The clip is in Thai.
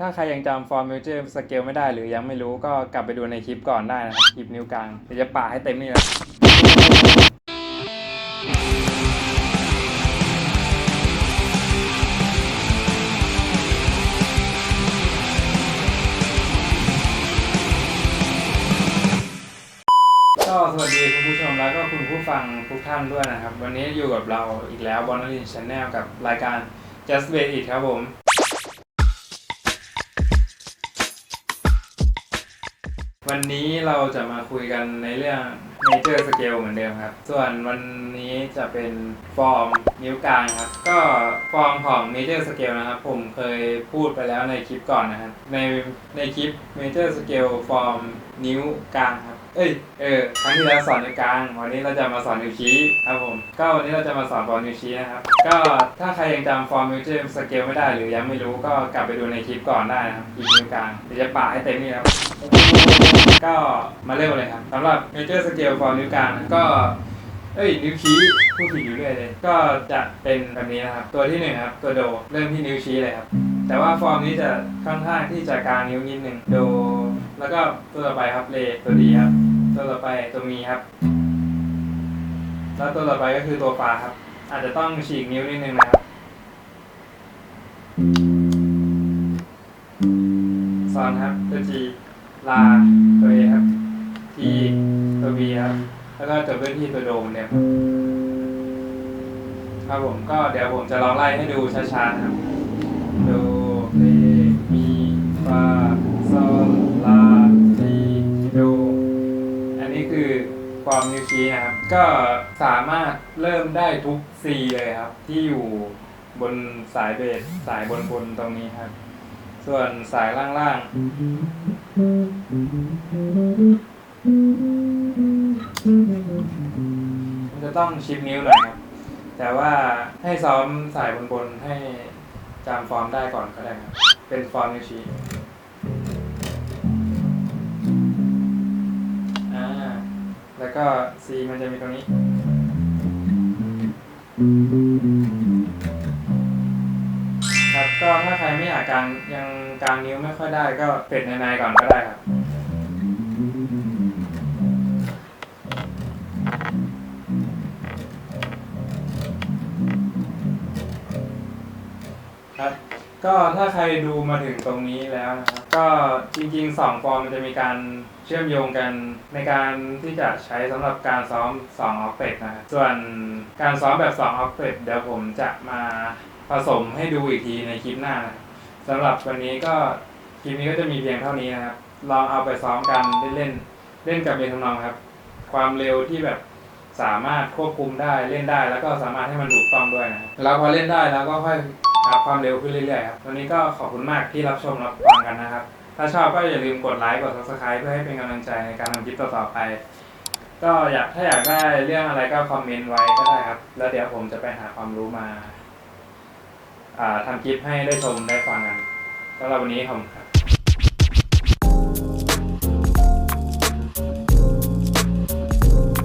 ถ้าใครยังจำฟอร์มเมเจอร์สเกลไม่ได้หรือยังไม่รู้ก็กลับไปดูในคลิปก่อนได้นะครับ คลิปนิ้วกลางเดี๋ยวจะป่าให้เต็มนี่เลยก็สวัสดีคุณผู้ชมแล้วก็คุณผู้ฟังทุกท่านด้วยนะครับ วันนี้อยู่กับเราอีกแล้วบอลลินชแนลกับรายการ Just Wait It ครับผม วันนี้เราจะมาคุยกันในเรื่อง Major Scale เหมือนเดิมครับ ส่วนวันนี้จะเป็นฟอร์มนิ้วกลางครับ ก็ฟอร์มของ Major Scale นะครับ ผมเคยพูดไปแล้วในคลิปก่อนนะครับ ในในคลิป Major Scale ฟอร์มนิ้วกลางครับ เอ้ย เออ ครั้งที่แล้วสอนนิ้วกลาง วันนี้เราจะมาสอนนิ้วชี้ครับผม ก็วันนี้เราจะมาสอนฟอร์มนิ้วชี้นะครับ ก็ถ้าใครยังจำฟอร์ม Major Scale ไม่ได้หรือยังไม่รู้ก็กลับไปดูในคลิปก่อนได้นะครับคลิปนิ้วกลางเดี๋ยวจะป่าให้เต็มนี่ครับ ก็มาเริ่มเลยครับสำหรับเมเจอร์สเกล Major Scale for นิ้วกลางก็เอ้ยนิ้วชี้พูดผิดอยู่เรื่อยเลย ก็จะเป็นแบบนี้นะครับ ตัวที่หนึ่งครับตัวโดเริ่มที่นิ้วชี้เลยครับ แต่ว่าฟอร์มนี้จะค่อนข้างที่จะกลางนิ้วนิดหนึ่งโด แล้วก็ตัวต่อไปครับเลตัวดีครับ ตัวต่อไปตัวมีครับ แล้วตัวต่อไปก็คือตัวฟาครับ อาจจะต้องฉีกนิ้วนิดนึงนะครับซอนครับตัวจีลาตัวเอครับที ตัวบีครับแล้วก็จบด้วยที่ตัวโดมือนเดิมครับผมก็เดี๋ยวผมจะลองไล่ให้ดูช้าๆนะครับโดเรมีฟาซอลลาทีโดอันนี้คือความนิ้วชี้นะครับ ก็สามารถเริ่มได้ทุก C เลยครับ ที่อยู่บนสายเบสสายบนบนตรงนี้ครับ ส่วนสายล่างๆ มันจะต้องชิปนิ้วหน่อยครับ แต่ว่าให้ซ้อมสายบนบนๆให้จำฟอร์มได้ก่อนก็ได้ครับ เป็นฟอร์มนิ้วชี้อ่าแล้วก็ C มันจะมีตรงนี้ ครับก็ถ้าใครไม่อยากกางยังกางนิ้วไม่ค่อยได้ก็เป็ดในในๆก่อนก็ได้ครับ ครับ ก็ถ้าใครดูมาถึงตรงนี้แล้วนะครับ ก็จริงๆ2ฟอร์มมันจะมีการเชื่อมโยงกันในการที่จะใช้สำหรับการซ้อม2ออกเ t นะครับส่วนการซ้อมแบบ2ออกเ t เดี๋ยวผมจะมาผสมให้ดูอีกทีในคลิปหน้านะครับสำหรับวันนี้ก็คลิปนี้ก็จะมีเพียงเท่านี้นะครับ ลองเอาไปซ้อมกันเล่นๆเล่นกับเมทานองครับ ความเร็วที่แบบสามารถควบคุมได้เล่นได้แล้วก็สามารถให้มันถูกต้องด้วยนะครับแล้วพอเล่นได้แล้วก็ค่อย อับความเร็วขึ้นเรื่อยๆครับวันนี้ก็ขอบคุณมากที่รับชมรับฟังกันนะครับ ถ้าชอบก็อย่าลืมกดไลค์กด subscribe เพื่อให้เป็นกำลังใจในการทำคลิปต่อๆไป ก็อยากถ้าอยากได้เรื่องอะไรก็คอมเมนต์ไว้ก็ได้ครับ แล้วเดี๋ยวผมจะไปหาความรู้มาอ่าทำคลิปให้ได้ชมได้ฟังกันสำหรับวันนี้ขอบคุณครับ